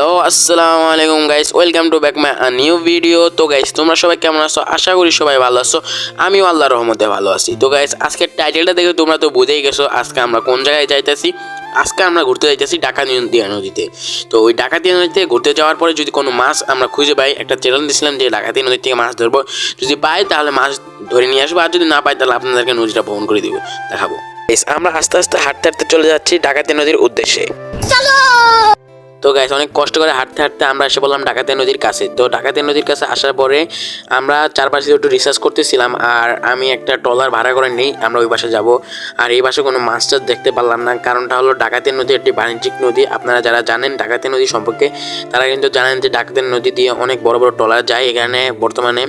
Hello, আসসালামু আলাইকুম guys welcome to back my new video তো গাইস তোমরা সবাই কেমন আছো? আশা করি সবাই ভালো আছো। আমিও আল্লাহর রহমতে ভালো আছি। তো গাইস আজকের টাইটেলটা দেখে তোমরা তো বুঝেই গেছো আজকে আমরা কোন জায়গায় যাইতেছি। আজকে আমরা ঘুরতে যাইতেছি ডাকাতিয়া নদীতে। তো ওই ডাকাতিয়া নদীতে ঘুরতে যাওয়ার পরে যদি কোনো মাছ আমরা খুঁজে পাই, একটা চ্যালেঞ্জ দিয়েছিলাম যে ডাকাতিয়া নদী থেকে মাছ ধরবো। যদি পাই তাহলে মাছ ধরে নিয়ে আসব, আর যদি না পাই তাহলে আপনাদেরকে নদীটা ভ্রমণ করে দিব। দেখাবো। আমরা আস্তে আস্তে হাঁটতে হাঁটতে চলে যাচ্ছি ডাকাতিয়া নদীর উদ্দেশ্যে। তো গাইস অনেক কষ্ট করে হাঁটতে হাঁটতে আমরা এসে বললাম ডাকাতিয়া নদীর কাছে। তো ডাকাতিয়া নদীর কাছে আসার পরে আমরা চারপাশে একটু রিসার্চ করতেছিলাম আর আমি একটা ট্রলার ভাড়া করে নিই, আমরা ওই পাশে যাব। আর এই পাশে কোনো মাছ টাছ দেখতে পারলাম না, কারণটা হলো ডাকাতিয়া নদী একটি বাণিজ্যিক নদী। আপনারা যারা জানেন ডাকাতিয়া নদী সম্পর্কে, তারা কিন্তু জানেন যে ডাকাতিয়া নদী দিয়ে অনেক বড় বড় ট্রলার যায়। এখানে বর্তমানে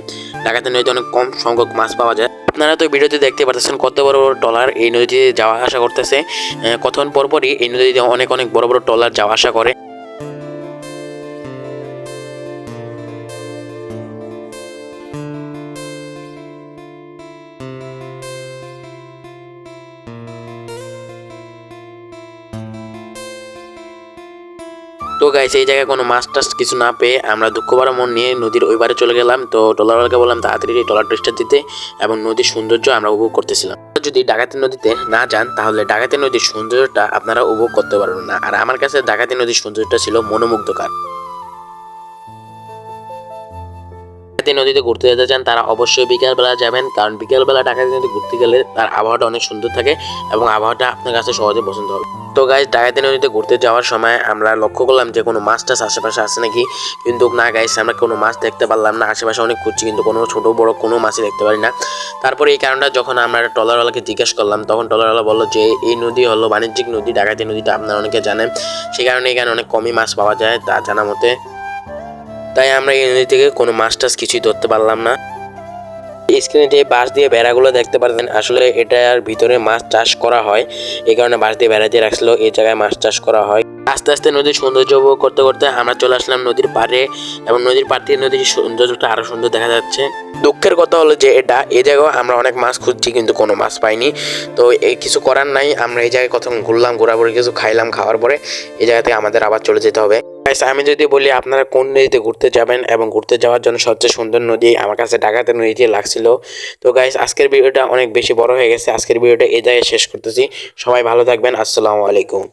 ডাকাতিয়া নদীতে অনেক কম সংখ্যক মাছ পাওয়া যায়। আপনারা তো ভিডিওতে দেখতে পাচ্ছেন কত বড় বড় ট্রলার এই নদীতে যাওয়া আসা করতেছে। কতক্ষণ পরপরই এই নদীতে অনেক অনেক বড় বড় ট্রলার যাওয়া আসা করে। তো গাইছে এই জায়গায় কোনো মাছ টাছ কিছু না পেয়ে আমরা দুঃখ ভরা মন নিয়ে নদীর ওই পারে চলে গেলাম। তো টলারওয়ালকে বললাম তাড়াতাড়ি টলার ড্রেসটা দিতে এবং নদীর সৌন্দর্য আমরা উপভোগ করতেছিলাম। যদি ডাকাতি নদীতে না যান, তাহলে ডাকাতি নদীর সৌন্দর্যটা আপনারা উপভোগ করতে পারবেন না। আর আমার কাছে ডাকাতি নদীর সৌন্দর্যটা ছিল মনোমুগ্ধকর। ডাকাতি নদীতে ঘুরতে যেতে চান, তারা অবশ্যই বিকেলবেলা যাবেন। কারণ বিকেলবেলা ডাকাতি নদীতে ঘুরতে গেলে তার আবহাওয়াটা অনেক সুন্দর থাকে এবং আবহাওয়াটা আপনার কাছে সহজে পছন্দ হবে। তো গাইজ ডাকাতি নদীতে ঘুরতে যাওয়ার সময় আমরা লক্ষ্য করলাম যে কোনো মাছ টাছ আশেপাশে আছে নাকি? কিন্তু না গাইজ আমরা কোনো মাছ দেখতে পারলাম না। আশেপাশে অনেক খুঁজছি, কিন্তু কোনো ছোট বড় কোনো মাছই দেখতে পারি না। তারপরে এই কারণটা যখন আমরা ট্রলারওয়ালাকে জিজ্ঞেস করলাম, তখন ট্রলারওয়ালা বলল যে, এই নদী হলো বাণিজ্যিক নদী, ডাকাতি নদীটা আপনারা অনেকে জানেন। সেই কারণে এখানে অনেক কমই মাছ পাওয়া যায় তা জানা মতে তাই আমরা এই নদী থেকে কোনো মাছ টাছ কিছুই ধরতে পারলাম না। স্ক্রিনে যে বাঁশ দিয়ে বেড়াগুলো দেখতে পারতেন, আসলে এটার ভিতরে মাছ চাষ করা হয়। এই কারণে বাঁশ দিয়ে বেড়া দিয়ে রাখছিল, এই জায়গায় মাছ চাষ করা হয়। আস্তে আস্তে নদীর সৌন্দর্য উপভোগ করতে করতে আমরা চলে আসলাম নদীর পাড়ে এবং নদীর পাড় থেকে নদীর সৌন্দর্যটা আরও সুন্দর দেখা যাচ্ছে। দুঃখের কথা হলো যে এটা এই জায়গায় আমরা অনেক মাছ খুঁজছি কিন্তু কোনো মাছ পাইনি। তো এই কিছু করার নাই, আমরা এই জায়গায় কতক্ষণ ঘুরলাম, ঘোরাঘুরি কিছু খাইলাম খাওয়ার পরে, এই জায়গা থেকে আমাদের আবার চলে যেতে হবে। Guys, আমি যদি বলি আপনারা কোন নদীতে ঘুরতে যাবেন এবং ঘুরতে যাওয়ার জন্য সবচেয়ে সুন্দর নদী আমার কাছে ঢাকাতে নদীতে লাগছিল। তো গাইস আজকের ভিডিওটা অনেক বেশি বড় হয়ে গেছে। আজকের ভিডিওটা এই জায়গায় শেষ করতেছি। সবাই ভালো থাকবেন। আসসালামু আলাইকুম।